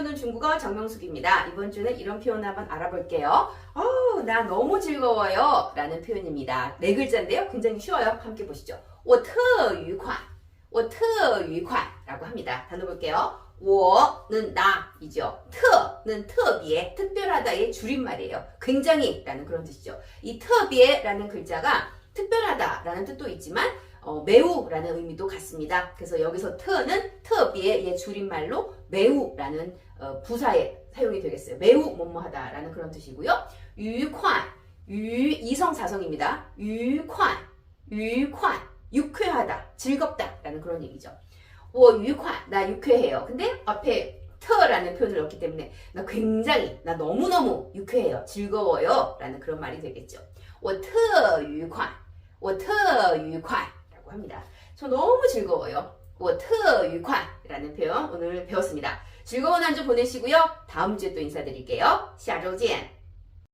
배우는 중국어 정명숙입니다. 이번 주는 이런 표현 한번 알아볼게요. 어우, 나 너무 즐거워요. 라는 표현입니다. 네 글자인데요. 굉장히 쉬워요. 함께 보시죠. 我特愉快,我特愉快 라고 합니다. 단어 볼게요. 我는 나이죠. 特는 特别, 특별하다의 줄임말이에요. 굉장히 라는 그런 뜻이죠. 이 特别라는 글자가 특별하다 라는 뜻도 있지만 어, 매우라는 의미도 같습니다. 그래서 여기서特는 特别의 줄임말로 매우라는 어, 부사에 사용이 되겠어요. 매우 뭐뭐하다라는 그런 뜻이고요. 愉快, 유 이성 사성입니다. 愉快,愉快, 유쾌하다, 즐겁다라는 그런 얘기죠. 我愉快, 나 유쾌해요. 근데 앞에 特라는 표현을 넣기 때문에 나 굉장히, 나 너무너무 유쾌해요. 즐거워요. 라는 그런 말이 되겠죠. 我特愉快,我特愉快 라고 합니다. 저 너무 즐거워요. 我特愉快 라는 표현 오늘 배웠습니다. 즐거운 한 주 보내시고요. 다음 주에 또 인사드릴게요. 下周见.